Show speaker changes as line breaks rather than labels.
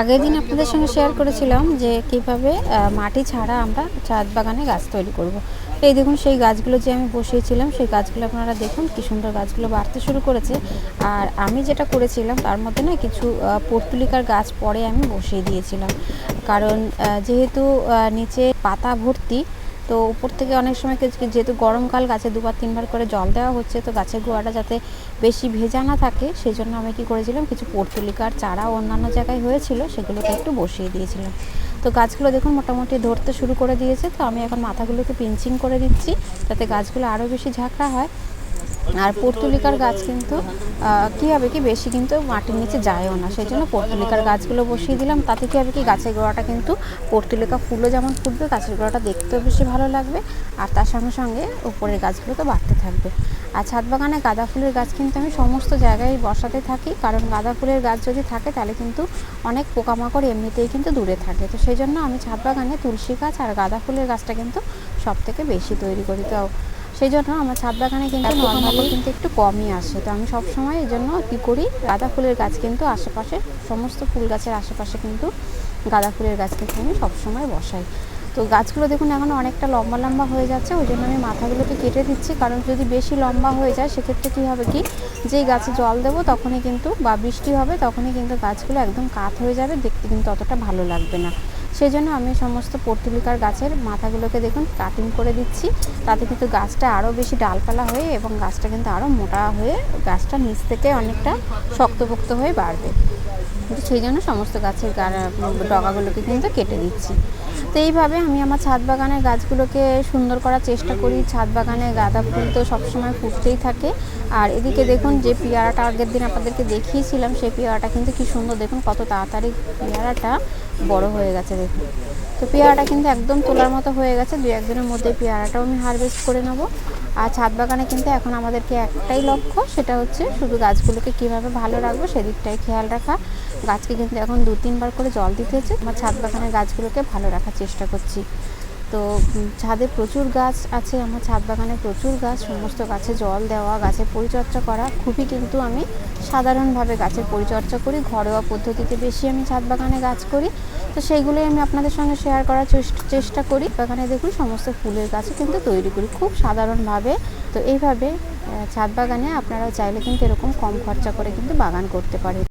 আগের দিন আপনাদের সঙ্গে শেয়ার করেছিলাম যে কীভাবে মাটি ছাড়া আমরা ছাদ বাগানে গাছ তৈরি করব। এই দেখুন, সেই গাছগুলো যে আমি বসিয়েছিলাম, সেই গাছগুলো আপনারা দেখুন, কি সুন্দর গাছগুলো বাড়তে শুরু করেছে আর আমি যেটা করেছিলাম, তার মধ্যে না কিছু পর্তুলিকার গাছ পরে আমি বসিয়ে দিয়েছিলাম কারণ যেহেতু নিচে পাতা ভর্তি তো উপর থেকে অনেক সময় যেহেতু গরমকাল গাছে দুবার, তিনবার করে জল দেওয়া হচ্ছে, তো গাছের গোড়াটা যাতে বেশি ভেজা না থাকে সেই জন্য আমি কী করেছিলাম, কিছু পর্তুলিকার চারা অন্যান্য জায়গায় হয়েছিল, সেগুলোকে একটু বসিয়ে দিয়েছিলাম। তো গাছগুলো দেখুন মোটামুটি ধরতে শুরু করে দিয়েছে, তো আমি এখন মাথাগুলোকে পিঞ্চিং করে দিচ্ছি যাতে গাছগুলো আরও বেশি ঝাঁকড়া হয়। আর পর্তুলিকার গাছ কিন্তু কী হবে কি বেশি কিন্তু মাটির নিচে যায়ও না। সেই জন্য পর্তুলিকার গাছগুলো বসিয়ে দিলাম। তাতে কী হবে কি গাছের গোড়াটা কিন্তু পর্তুলিকা ফুলও যেমন ফুটবে, গাছের গোড়াটা দেখতেও বেশি ভালো লাগবে। আর তার সঙ্গে সঙ্গে উপরের গাছগুলো তো বাড়তে থাকবে। আর ছাদ বাগানে গাঁদা ফুলের গাছ কিন্তু আমি সমস্ত জায়গায় বসাতে থাকি। কারণ গাঁদা ফুলের গাছ যদি থাকে, তাহলে কিন্তু অনেক পোকামাকড় এমনিতেই কিন্তু দূরে থাকে। তো সেই জন্য আমি ছাদ বাগানে তুলসী গাছ আর গাঁদা ফুলের গাছটা কিন্তু সব থেকে বেশি তৈরি করি তো সেই জন্য আমার ছাদ বাগানে কিন্তু নর্মালি কিন্তু একটু কমই আসে। তো আমি সবসময় এই জন্য কী করি গাঁদা ফুলের গাছ কিন্তু আশেপাশে সমস্ত ফুল গাছের আশেপাশে কিন্তু গাঁদা ফুলের গাছ কিন্তু আমি সবসময় বসাই। তো গাছগুলো দেখুন এখন অনেকটা লম্বা লম্বা হয়ে যাচ্ছে ওই জন্য আমি মাথাগুলোকে কেটে দিচ্ছি। কারণ যদি বেশি লম্বা হয়ে যায় সেক্ষেত্রে কী হবে কি যেই গাছে জল দেবো তখনই কিন্তু বা বৃষ্টি হবে তখনই কিন্তু গাছগুলো একদম কাত হয়ে যাবে দেখতে কিন্তু অতটা ভালো লাগবে না। সেই জন্য আমি সমস্ত পর্তুলিকার গাছের মাথাগুলোকে দেখুন কাটিং করে দিচ্ছি। তাতে কিন্তু গাছটা আরও বেশি ডালপালা হয়ে এবং গাছটা কিন্তু আরও মোটা হয়ে গাছটা নিচ থেকে অনেকটা শক্তপোক্ত হয়ে বাড়বে। কিন্তু সেই জন্য সমস্ত গাছের ডগাগুলোকে কিন্তু কেটে দিচ্ছি। তো এইভাবে আমি আমার ছাদ বাগানের গাছগুলোকে সুন্দর করার চেষ্টা করি। ছাদ বাগানে গাঁদা ফুল তো সবসময় ফুটতেই থাকে। আর এদিকে দেখুন যে পেয়ারাটা আগের দিন আপনাদেরকে দেখিয়েছিলাম, সেই পেয়ারাটা কিন্তু কি সুন্দর। দেখুন কত তাড়াতাড়ি পেয়ারাটা বড় হয়ে গেছে, দেখুন। তো পেয়ারাটা কিন্তু একদম তোলার মতো হয়ে গেছে। দু একদিনের মধ্যে পেয়ারাটাও আমি হারভেস্ট করে নেব। আর ছাদ বাগানে কিন্তু এখন আমাদেরকে একটাই লক্ষ্য, সেটা হচ্ছে শুধু গাছগুলোকে কীভাবে ভালো রাখব সেদিকটাই খেয়াল রাখা। গাছকে কিন্তু এখন দু তিনবার করে জল দিতে হচ্ছে। আমার ছাদ বাগানের গাছগুলোকে ভালো রাখার চেষ্টা করছি। তো ছাদে প্রচুর গাছ আছে, আমার ছাদ বাগানে প্রচুর গাছ, সমস্ত গাছে জল দেওয়া গাছের পরিচর্যা করা। খুবই কিন্তু আমি সাধারণভাবে গাছের পরিচর্যা করি, ঘরোয়া পদ্ধতিতে বেশি আমি ছাদ বাগানে গাছ করি। তো সেইগুলোই আমি আপনাদের সঙ্গে শেয়ার করার চেষ্টা করি। বাগানে দেখুন, সমস্ত ফুলের গাছও কিন্তু তৈরি করি, খুব সাধারণভাবে। তো এইভাবে ছাদ বাগানে আপনারা চাইলে কিন্তু এরকম কম খরচা করে কিন্তু বাগান করতে পারেন।